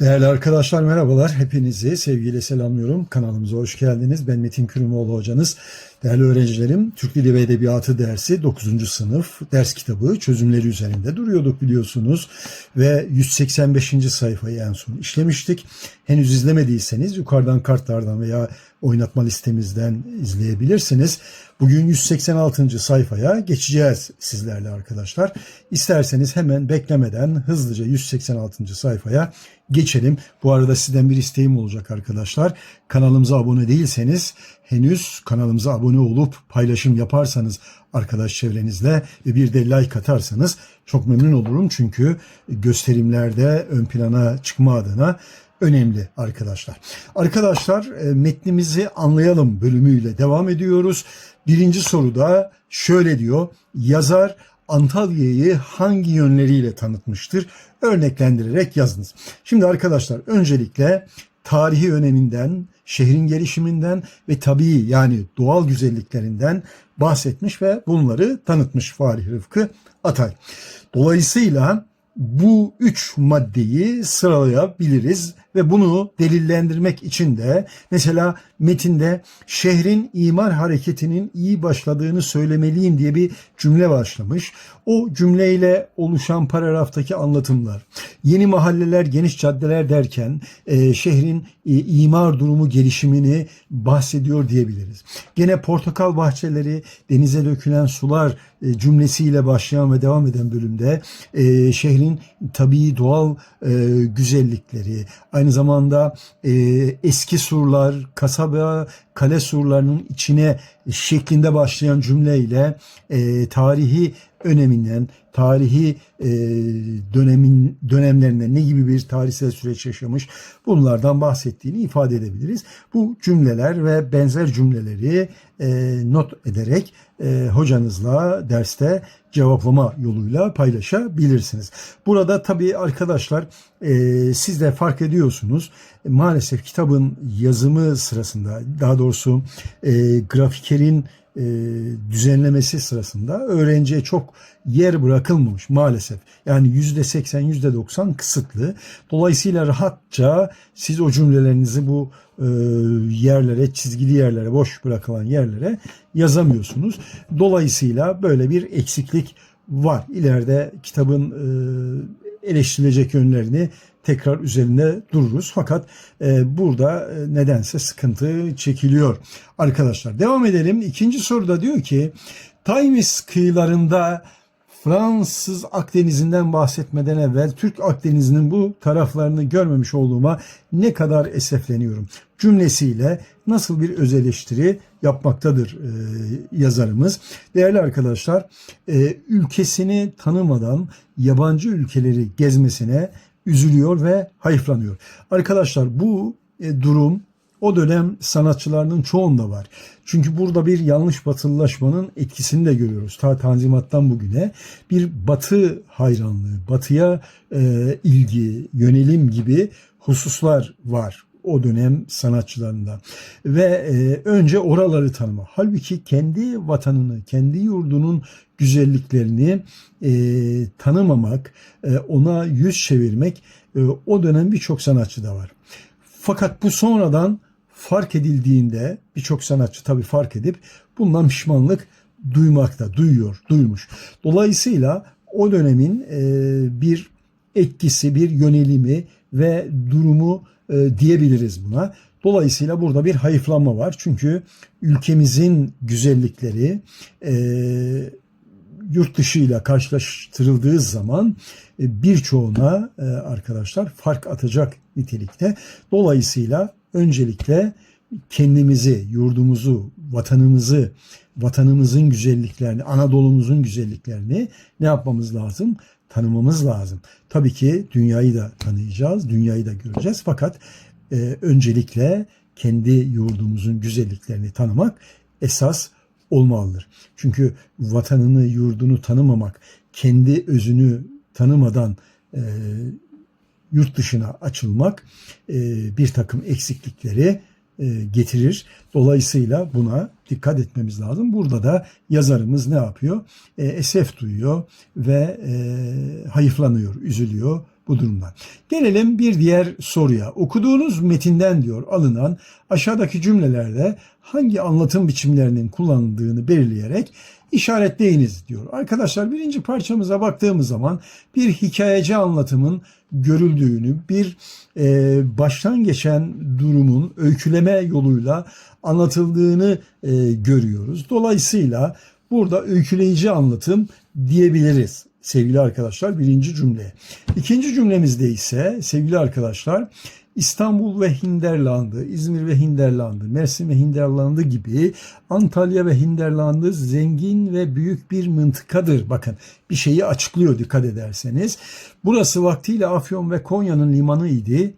Değerli arkadaşlar merhabalar. Hepinizi sevgiyle selamlıyorum. Kanalımıza hoş geldiniz. Ben Metin Kürümoğlu hocanız. Değerli öğrencilerim, Türk Dili ve Edebiyatı dersi 9. sınıf ders kitabı çözümleri üzerinde duruyorduk biliyorsunuz. Ve 185. sayfayı en son işlemiştik. Henüz izlemediyseniz yukarıdan kartlardan veya oynatma listemizden izleyebilirsiniz. Bugün 186. sayfaya geçeceğiz sizlerle arkadaşlar. İsterseniz hemen beklemeden hızlıca 186. sayfaya geçelim. Bu arada sizden bir isteğim olacak arkadaşlar. Kanalımıza abone değilseniz henüz kanalımıza abone olup paylaşım yaparsanız arkadaş çevrenizle ve bir de like atarsanız çok memnun olurum. Çünkü gösterimlerde ön plana çıkma adına önemli arkadaşlar. Arkadaşlar e, metnimizi anlayalım bölümüyle devam ediyoruz. Birinci soruda şöyle diyor. Yazar Antalya'yı hangi yönleriyle tanıtmıştır? Örneklendirerek yazınız. Şimdi arkadaşlar öncelikle tarihi öneminden, şehrin gelişiminden ve tabii yani doğal güzelliklerinden bahsetmiş ve bunları tanıtmış Fahri Rıfkı Atay. Dolayısıyla bu üç maddeyi sıralayabiliriz ve bunu delillendirmek için de mesela metinde şehrin imar hareketinin iyi başladığını söylemeliyim diye bir cümle başlamış. O cümleyle oluşan paragraftaki anlatımlar, yeni mahalleler, geniş caddeler derken e, şehrin e, imar durumu gelişimini bahsediyor diyebiliriz. Gene portakal bahçeleri, denize dökülen sular e, cümlesiyle başlayan ve devam eden bölümde e, şehrin tabii doğal e, güzellikleri, aynı zamanda e, eski surlar, kasaba, kale surlarının içine şeklinde başlayan cümleyle e, tarihi öneminden, tarihi e, dönemin dönemlerinde ne gibi bir tarihsel süreç yaşamış bunlardan bahsettiğini ifade edebiliriz. Bu cümleler ve benzer cümleleri e, not ederek e, hocanızla derste cevaplama yoluyla paylaşabilirsiniz. Burada tabii arkadaşlar e, siz de fark ediyorsunuz maalesef kitabın yazımı sırasında daha doğrusu e, grafikerin e, düzenlemesi sırasında öğrenciye çok yer bırakılmamış maalesef. Yani yüzde seksen, yüzde doksan kısıtlı. Dolayısıyla rahatça siz o cümlelerinizi bu e, yerlere, çizgili yerlere, boş bırakılan yerlere yazamıyorsunuz. Dolayısıyla böyle bir eksiklik var. İleride kitabın e, eleştirilecek yönlerini tekrar üzerinde dururuz. Fakat e, burada e, nedense sıkıntı çekiliyor. Arkadaşlar devam edelim. İkinci soruda diyor ki Taymis kıyılarında Fransız Akdeniz'inden bahsetmeden evvel Türk Akdeniz'inin bu taraflarını görmemiş olduğuma ne kadar esefleniyorum. Cümlesiyle nasıl bir öz eleştiri yapmaktadır e, yazarımız. Değerli arkadaşlar, e, ülkesini tanımadan yabancı ülkeleri gezmesine üzülüyor ve hayıflanıyor. Arkadaşlar bu e, durum o dönem sanatçılarının çoğunda var. Çünkü burada bir yanlış batılılaşmanın etkisini de görüyoruz. Ta Tanzimat'tan bugüne bir batı hayranlığı, batıya e, ilgi, yönelim gibi hususlar var o dönem sanatçılarında ve e, önce oraları tanıma. Halbuki kendi vatanını, kendi yurdunun güzelliklerini e, tanımamak, e, ona yüz çevirmek e, o dönem birçok sanatçıda var. Fakat bu sonradan fark edildiğinde birçok sanatçı tabii fark edip bundan pişmanlık duymakta, duyuyor, duymuş. Dolayısıyla o dönemin e, bir etkisi, bir yönelimi ve durumu e, diyebiliriz buna. Dolayısıyla burada bir hayıflanma var. Çünkü ülkemizin güzellikleri e, yurt dışıyla karşılaştırıldığı zaman e, birçoğuna e, arkadaşlar fark atacak nitelikte. Dolayısıyla öncelikle kendimizi, yurdumuzu, vatanımızı, vatanımızın güzelliklerini, Anadolu'muzun güzelliklerini ne yapmamız lazım? Tanımamız lazım. Tabii ki dünyayı da tanıyacağız, dünyayı da göreceğiz. Fakat e, öncelikle kendi yurdumuzun güzelliklerini tanımak esas olmalıdır. Çünkü vatanını, yurdunu tanımamak, kendi özünü tanımadan e, yurt dışına açılmak e, bir takım eksiklikleri e, getirir. Dolayısıyla buna dikkat etmemiz lazım. Burada da yazarımız ne yapıyor? E, esef duyuyor ve e, hayıflanıyor, üzülüyor bu durumdan. Gelelim bir diğer soruya. Okuduğunuz metinden diyor alınan aşağıdaki cümlelerde hangi anlatım biçimlerinin kullanıldığını belirleyerek işaretleyiniz diyor. Arkadaşlar birinci parçamıza baktığımız zaman bir hikayeci anlatımın görüldüğünü, bir e, baştan geçen durumun öyküleme yoluyla anlatıldığını e, görüyoruz. Dolayısıyla burada öyküleyici anlatım diyebiliriz sevgili arkadaşlar birinci cümle. İkinci cümlemizde ise sevgili arkadaşlar İstanbul ve Hinterland'ı, İzmir ve Hinterland'ı, Mersin ve Hinterland'ı gibi Antalya ve Hinterland'ı zengin ve büyük bir mıntıkadır. Bakın bir şeyi açıklıyor dikkat ederseniz. Burası vaktiyle Afyon ve Konya'nın limanı idi.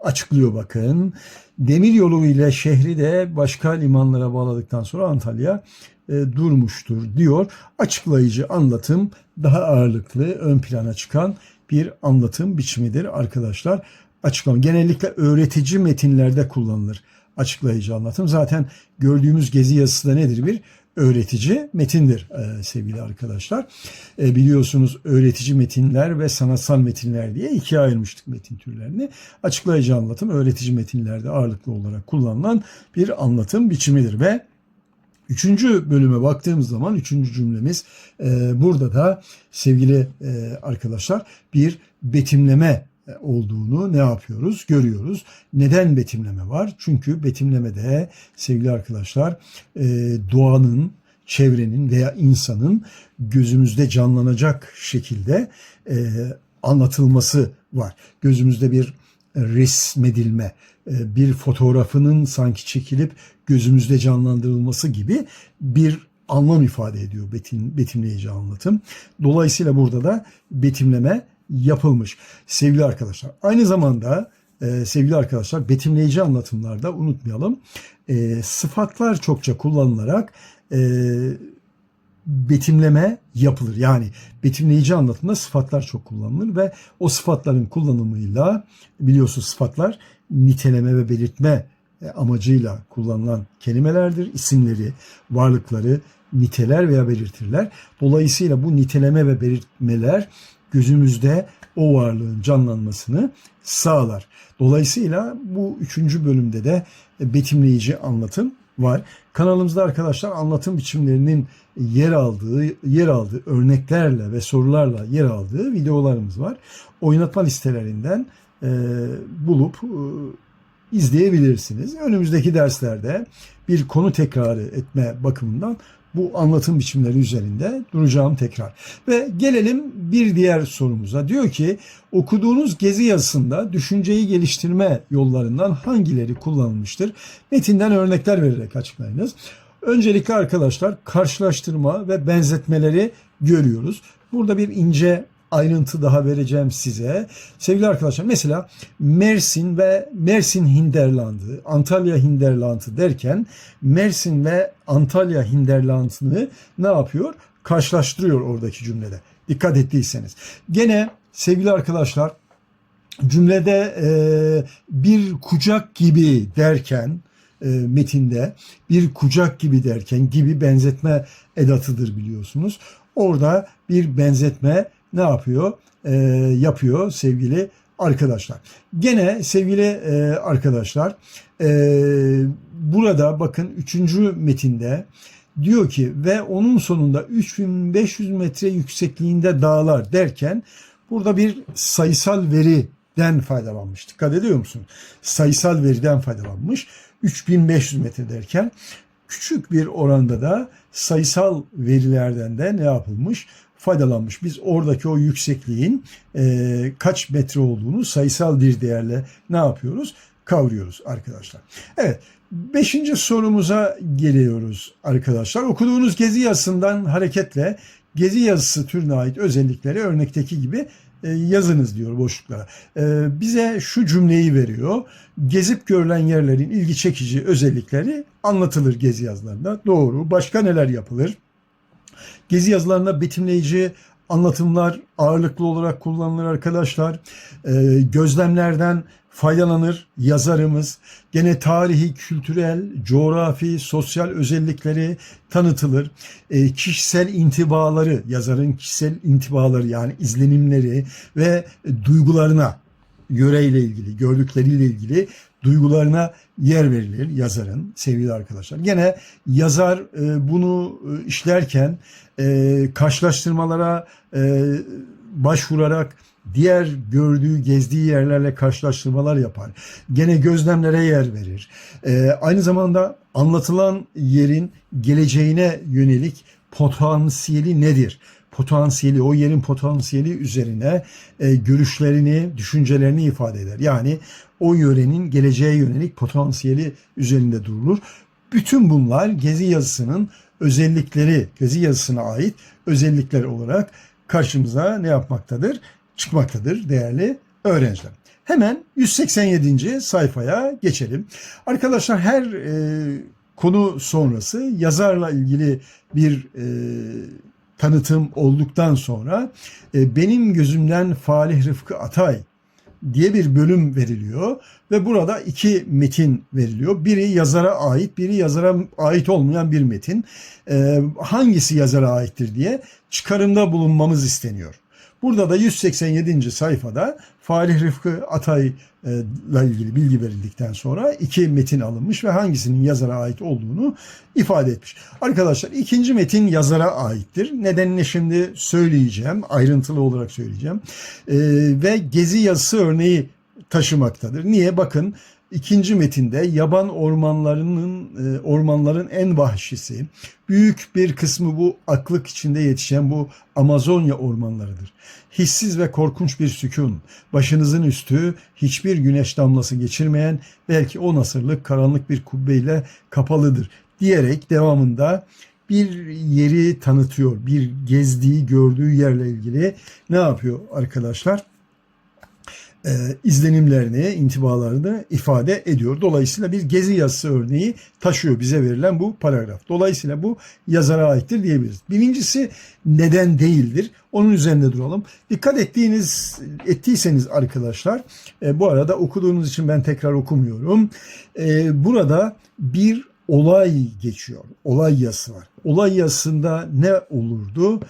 Açıklıyor bakın. Demir yolu ile şehri de başka limanlara bağladıktan sonra Antalya e, durmuştur diyor. Açıklayıcı anlatım daha ağırlıklı ön plana çıkan bir anlatım biçimidir arkadaşlar. Açıklama genellikle öğretici metinlerde kullanılır açıklayıcı anlatım. Zaten gördüğümüz gezi yazısı da nedir? Bir öğretici metindir e, sevgili arkadaşlar. E, biliyorsunuz öğretici metinler ve sanatsal metinler diye ikiye ayırmıştık metin türlerini. Açıklayıcı anlatım öğretici metinlerde ağırlıklı olarak kullanılan bir anlatım biçimidir ve Üçüncü bölüme baktığımız zaman üçüncü cümlemiz e, burada da sevgili e, arkadaşlar bir betimleme olduğunu ne yapıyoruz? Görüyoruz. Neden betimleme var? Çünkü betimlemede sevgili arkadaşlar e, doğanın, çevrenin veya insanın gözümüzde canlanacak şekilde e, anlatılması var. Gözümüzde bir resmedilme, e, bir fotoğrafının sanki çekilip gözümüzde canlandırılması gibi bir anlam ifade ediyor betim, betimleyici anlatım. Dolayısıyla burada da betimleme yapılmış. Sevgili arkadaşlar aynı zamanda e, sevgili arkadaşlar betimleyici anlatımlarda unutmayalım e, sıfatlar çokça kullanılarak e, betimleme yapılır. Yani betimleyici anlatımda sıfatlar çok kullanılır ve o sıfatların kullanımıyla biliyorsunuz sıfatlar niteleme ve belirtme e, amacıyla kullanılan kelimelerdir. İsimleri, varlıkları niteler veya belirtirler. Dolayısıyla bu niteleme ve belirtmeler gözümüzde o varlığın canlanmasını sağlar. Dolayısıyla bu üçüncü bölümde de betimleyici anlatım var. Kanalımızda arkadaşlar anlatım biçimlerinin yer aldığı, yer aldığı örneklerle ve sorularla yer aldığı videolarımız var. Oynatma listelerinden e, bulup e, izleyebilirsiniz. Önümüzdeki derslerde bir konu tekrarı etme bakımından bu anlatım biçimleri üzerinde duracağım tekrar. Ve gelelim bir diğer sorumuza. Diyor ki okuduğunuz gezi yazısında düşünceyi geliştirme yollarından hangileri kullanılmıştır? Metinden örnekler vererek açıklayınız. Öncelikle arkadaşlar karşılaştırma ve benzetmeleri görüyoruz. Burada bir ince ayrıntı daha vereceğim size. Sevgili arkadaşlar mesela Mersin ve Mersin Hinterland'ı, Antalya Hinterland'ı derken Mersin ve Antalya Hinterland'ını ne yapıyor? Karşılaştırıyor oradaki cümlede. Dikkat ettiyseniz. Gene sevgili arkadaşlar cümlede e, bir kucak gibi derken e, metinde bir kucak gibi derken gibi benzetme edatıdır biliyorsunuz. Orada bir benzetme ne yapıyor? E, yapıyor sevgili arkadaşlar. Gene sevgili e, arkadaşlar e, burada bakın üçüncü metinde diyor ki ve onun sonunda 3500 metre yüksekliğinde dağlar derken burada bir sayısal veriden faydalanmış. Dikkat ediyor musun? Sayısal veriden faydalanmış. 3500 metre derken küçük bir oranda da sayısal verilerden de ne yapılmış? Faydalanmış. Biz oradaki o yüksekliğin e, kaç metre olduğunu sayısal bir değerle ne yapıyoruz? Kavruyoruz arkadaşlar. Evet beşinci sorumuza geliyoruz arkadaşlar. Okuduğunuz gezi yazısından hareketle gezi yazısı türüne ait özellikleri örnekteki gibi e, yazınız diyor boşluklara. E, bize şu cümleyi veriyor. Gezip görülen yerlerin ilgi çekici özellikleri anlatılır gezi yazılarında. Doğru. Başka neler yapılır? Gezi yazılarında betimleyici anlatımlar ağırlıklı olarak kullanılır arkadaşlar. E, gözlemlerden faydalanır yazarımız. Gene tarihi, kültürel, coğrafi, sosyal özellikleri tanıtılır. E, kişisel intibaları, yazarın kişisel intibaları yani izlenimleri ve duygularına yöreyle ilgili, gördükleriyle ilgili duygularına yer verilir yazarın sevgili arkadaşlar. Gene yazar e, bunu e, işlerken e, karşılaştırmalara başvurarak diğer gördüğü, gezdiği yerlerle karşılaştırmalar yapar. Gene gözlemlere yer verir. E, aynı zamanda anlatılan yerin geleceğine yönelik potansiyeli nedir? Potansiyeli, o yerin potansiyeli üzerine e, görüşlerini, düşüncelerini ifade eder. Yani o yörenin geleceğe yönelik potansiyeli üzerinde durulur. Bütün bunlar Gezi yazısının özellikleri, Gezi yazısına ait özellikler olarak karşımıza ne yapmaktadır? Çıkmaktadır değerli öğrenciler. Hemen 187. sayfaya geçelim. Arkadaşlar her e, konu sonrası yazarla ilgili bir e, tanıtım olduktan sonra e, benim gözümden Falih Rıfkı Atay diye bir bölüm veriliyor ve burada iki metin veriliyor. Biri yazara ait, biri yazara ait olmayan bir metin. Ee, hangisi yazara aittir diye çıkarımda bulunmamız isteniyor. Burada da 187. sayfada Falih Rıfkı Atay'la ilgili bilgi verildikten sonra iki metin alınmış ve hangisinin yazara ait olduğunu ifade etmiş. Arkadaşlar ikinci metin yazara aittir. Nedenini şimdi söyleyeceğim, ayrıntılı olarak söyleyeceğim. Ee, ve gezi yazısı örneği taşımaktadır. Niye? Bakın ikinci metinde yaban ormanlarının e, ormanların en vahşisi, büyük bir kısmı bu aklık içinde yetişen bu Amazonya ormanlarıdır. Hissiz ve korkunç bir sükun, başınızın üstü hiçbir güneş damlası geçirmeyen belki on asırlık karanlık bir kubbeyle kapalıdır diyerek devamında bir yeri tanıtıyor. Bir gezdiği, gördüğü yerle ilgili ne yapıyor arkadaşlar? E, izlenimlerini, intibalarını ifade ediyor. Dolayısıyla bir gezi yazısı örneği taşıyor bize verilen bu paragraf. Dolayısıyla bu yazara aittir diyebiliriz. Birincisi neden değildir? Onun üzerinde duralım. Dikkat ettiğiniz ettiyseniz arkadaşlar, e, bu arada okuduğunuz için ben tekrar okumuyorum. E, burada bir olay geçiyor. Olay yazısı var. Olay yazısında ne olurdu?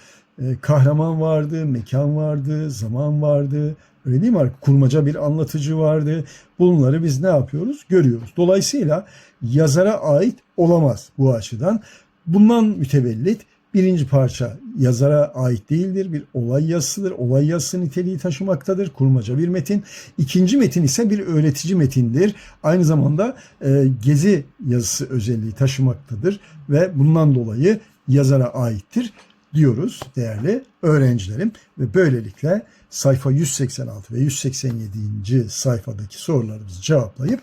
E, kahraman vardı, mekan vardı, zaman vardı, Öyle değil mi? Kurmaca bir anlatıcı vardı. Bunları biz ne yapıyoruz? Görüyoruz. Dolayısıyla yazara ait olamaz bu açıdan. Bundan mütevellit birinci parça yazara ait değildir. Bir olay yazısıdır. Olay yazısı niteliği taşımaktadır. Kurmaca bir metin. İkinci metin ise bir öğretici metindir. Aynı zamanda e, gezi yazısı özelliği taşımaktadır ve bundan dolayı yazara aittir diyoruz değerli öğrencilerim ve böylelikle sayfa 186 ve 187. sayfadaki sorularımızı cevaplayıp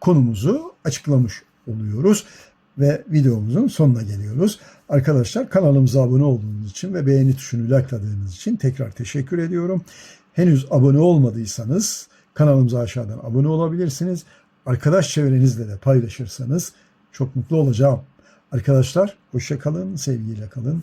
konumuzu açıklamış oluyoruz ve videomuzun sonuna geliyoruz. Arkadaşlar kanalımıza abone olduğunuz için ve beğeni tuşunu likeladığınız için tekrar teşekkür ediyorum. Henüz abone olmadıysanız kanalımıza aşağıdan abone olabilirsiniz. Arkadaş çevrenizle de paylaşırsanız çok mutlu olacağım. Arkadaşlar hoşça kalın, sevgiyle kalın.